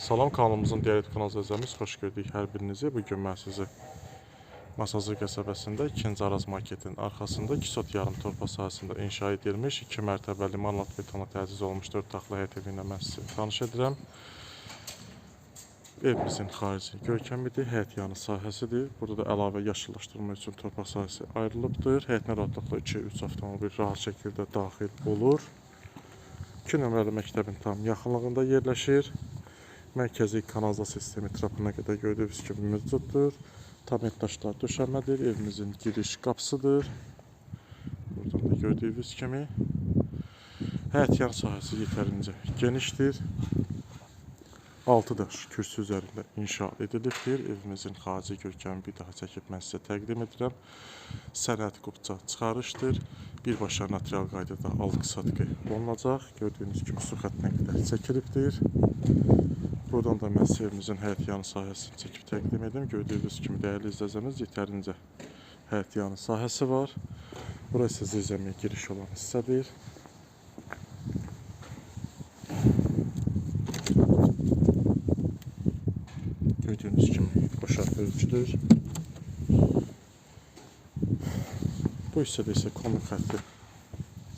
Salam kanalımızın digər kanal izləyicilərimiz xoş gördük hər birinizi. Bu gün mən sizi Masazır qəsəbəsində 2-ci Araz marketin arxasında 2 sot yarım torpaq sahəsində inşa edilmiş 2 mərtəbəli manat betona təchiz olmuş 4 taxla həyət evi ilə mən sizi tanış edirəm. Evimizin xarici görkəmidir, həyət yanı sahəsidir. Burada da əlavə yaşıllaşdırma üçün torpaq sahəsi ayrılıbdır. Həyətinə rahatlıqla 2-3 avtomobil rahat şəkildə daxil olur. 2 nömrəli məktəbin tam yaxınlığında yerləşir. Mərkəzi kanalizasiya sistemi trapına qədər gördüyünüz kimi mövcuddur. Tablet daşlar döşənmədir. Evimizin giriş qapısıdır. Buradan da gördüyünüz kimi. Həyət yan sahəsi yetərincə genişdir. 6 daş kürsü üzərində inşa edilibdir. Evimizin xarici görkəmi bir daha çəkib mən sizə təqdim edirəm. Sənəd qubça çıxarışdır. Birbaşa natural qaydada alqı-satqı olunacaq. Gördüyünüz kimi su xəttinə qədər çəkilibdir. Buradan da mən sizə evimizin həyət yanı sahəsini çəkib təqdim edim. Gördüyünüz kimi dəyərli izləyicimiz yetərincə həyət yanı sahəsi var. Burası zirzəmiyə giriş olan hissədir. Gördüyünüz kimi qoşa ölçüdür. Bu hissədə isə kombi xətti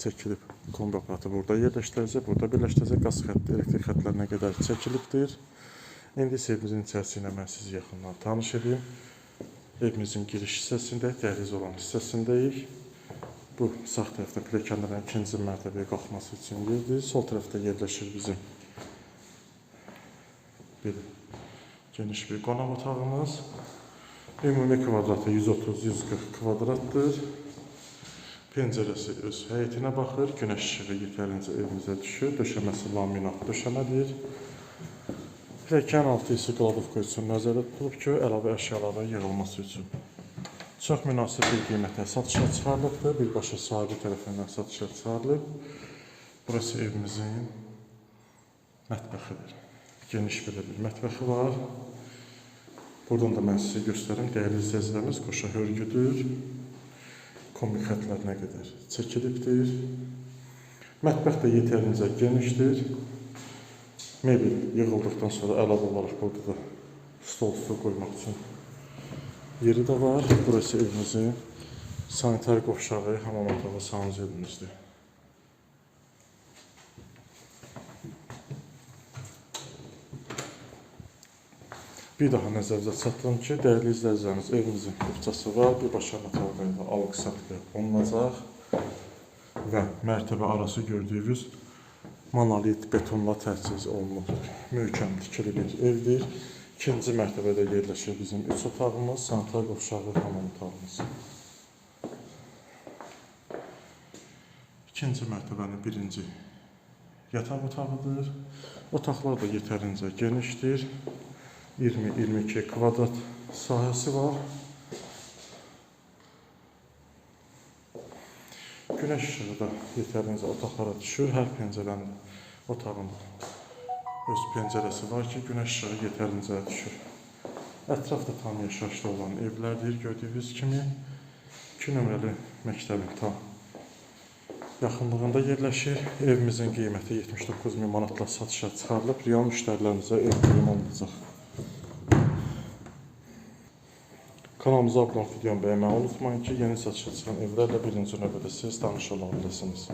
çəkilib. Kombi aparatı burada yerləşdiriləcək. Burada birləşdiriləcək qaz xətti, elektrik xəttlərinə qədər çəkilibdir. İndi isə evimizin içərisi ilə mən sizi yaxından tanış edeyim. Evimizin giriş hissəsində, dəhliz olan hissəsindəyik. Bu sağ tərəfdə pilləkənlərin ikinci mərtəbəyə qalxması üçün yerdir. Sol tərəfdə yerləşir bizim bir geniş bir qonaq otağımız. Ümumi kvadratı 130-140 kvadratdır. Pəncərəsi öz həyətinə baxır. Günəş işığı yetərincə evimizə düşür. Döşəməsi laminat döşəmədir. Pilləkən altı isə qladovka üçün nəzərdə tutulub ki, əlavə əşyaların yığılması üçün. Çox münasib bir qiymətə satışa çıxarılıbdır. Birbaşa sahibi tərəfindən satışa çıxarılıb. Burası evimizin mətbəxidir. Geniş belə bir mətbəxi var. Buradan da mən sizə göstərim. Dəyərli izləyicilərimiz qoşa hörgüdür. Kombi xətlərinə qədər çəkilibdir. Mətbəx də yetərincə genişdir. Mebel yığıldıqdan sonra əlavə olaraq burada da stol su qoymaq üçün yeri də var. Burası evimizin sanitar qovşağı, hamam otağı, sanuzelimizdir. Bir daha nəzərinizə çatdırım ki, dəyərli izləyicilərimiz, evimizin qubçası var, birbaşa metal qayda alqı-satqı olunacaq və mərtəbə arası gördüyünüz monolit betonla təchiz olunub möhkəm tikili bir evdir. İkinci mərtəbədə yerləşir bizim üç otağımız, sanitar qovşağı, hamam otağımız. İkinci mərtəbənin birinci yataq otağıdır. Otaqlar da yetərincə genişdir. 20-22 kvadrat sahəsi var. Günəş işığı da yetərincə otaqlara düşür. Hər pəncərənin otağın öz pəncərəsi var ki, günəş işığı yetərincə düşür. Ətrafda tam yaşayışlı olan evlərdir. Gördüyünüz kimi 2 nömrəli məktəbin tam yaxınlığında yerləşir. Evimizin qiyməti 79 min manatla satışa çıxarılıb. Real müştərilərimizə ev təqdim olunacaq. Kanalımıza abunə olub videomu bəyənməyi unutmayın ki, yeni satışa çıxan evlərlə birinci növbədə siz tanış ola biləsiniz.